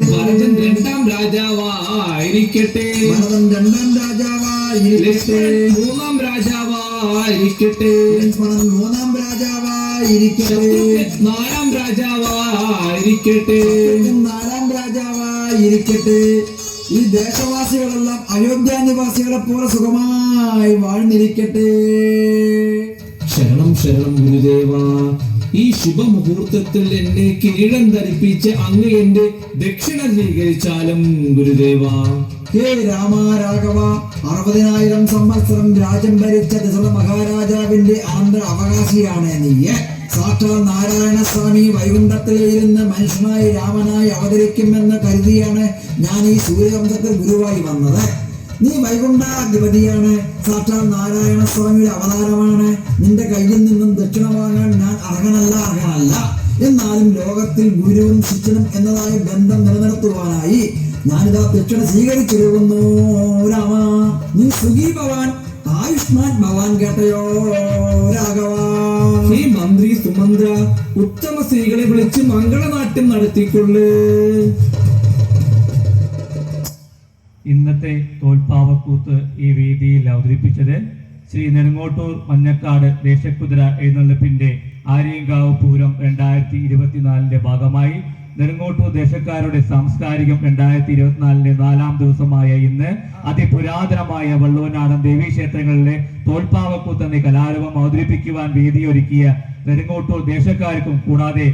ഭരതൻ രണ്ടാം രാജാവായിരിക്കട്ടെ. ഭരതൻ രണ്ടാം രാജാവായിരിക്കട്ടെ. മൂന്നാം രാജാവായിരിക്കട്ടെ. മൂന്നാം രാജാവായിരിക്കട്ടെ. നാലാം രാജാവായിരിക്കട്ടെ. നാലാം രാജാവായിരിക്കട്ടെ. ഈ ദേശവാസികളെല്ലാം അയോധ്യ നിവാസികളെ പോലെ സുഖമായി വാഴ്ന്നിരിക്കട്ടെ. ശരണം ശരണം ഗുരുദേവ. ഈ ശുഭമുഹൂർത്തത്തിൽ എന്നെ കിരീടം ധരിപ്പിച്ച് അങ്ങ് എന്റെ ദക്ഷിണ സ്വീകരിച്ചാലും ഗുരുദേവ. ഹേ രാമ രാഘവ അറുപതിനായിരം സംവത്സരം രാജ്യം ഭരിച്ച ദശരഥ മഹാരാജാവിന്റെ ആന്ധ്ര അവകാശിയാണ് നീയ സാക്ഷാൽ നാരായണ സ്വാമി വൈകുണ്ഠത്തിൽ ഇരുന്ന് മനുഷ്യനായി രാമനായി അവതരിക്കുമെന്ന് കരുതിയാണ് ഞാൻ ഈ സൂര്യവംശത്തിൽ ഗുരുവായി വന്നത്. നീ വൈകുണ്ഠാധിപതിയാണ് സാക്ഷാൽ നാരായണ സ്വാമിയുടെ അവതാരമാണ്. നിന്റെ കയ്യിൽ നിന്നും ദക്ഷിണ വാങ്ങാൻ അർഹനല്ല അർഹനല്ല എന്നാലും ലോകത്തിൽ ഗുരുവും ശിഷ്യനും എന്നതായ ബന്ധം നിലനിർത്തുവാനായി ഞാനിതാ ദക്ഷിണ സ്വീകരിച്ചിരുന്നു രാമ. നീ സുഖി ഭവാൻ ആയുഷ്മാൻ ഭവാൻ കേട്ടയോ രാഘവ. ഈ മന്ത്രി സുമന്ത്ര ഉത്തമ സ്ത്രീകളെ വിളിച്ച് മംഗളനാട്യം നടത്തിക്കൊള്ളു. ഇന്നത്തെ തോൽപ്പാവക്കൂത്ത് ഈ വേദിയിൽ അവതരിപ്പിച്ചത് ശ്രീ നെടുങ്ങോട്ടൂർ മഞ്ഞക്കാട് ദേശക്കുതിര എഴുന്നള്ളിപ്പിന്റെ ആര്യങ്കാവ് പൂരം രണ്ടായിരത്തി ഇരുപത്തിനാലിന്റെ ഭാഗമായി. നെടുങ്ങോട്ടൂർ ദേശക്കാരുടെ സാംസ്കാരികം രണ്ടായിരത്തി ഇരുപത്തിനാലിന്റെ നാലാം ദിവസമായ ഇന്ന് അതിപുരാതനമായ വള്ളുവനാടൻ ദേവീക്ഷേത്രങ്ങളിലെ ക്ഷേത്രങ്ങളിലെ എന്ന കലാരൂപം അവതരിപ്പിക്കുവാൻ വേദിയൊരുക്കിയ നെടുങ്ങോട്ടൂർ ദേശക്കാർക്കും കൂടാതെ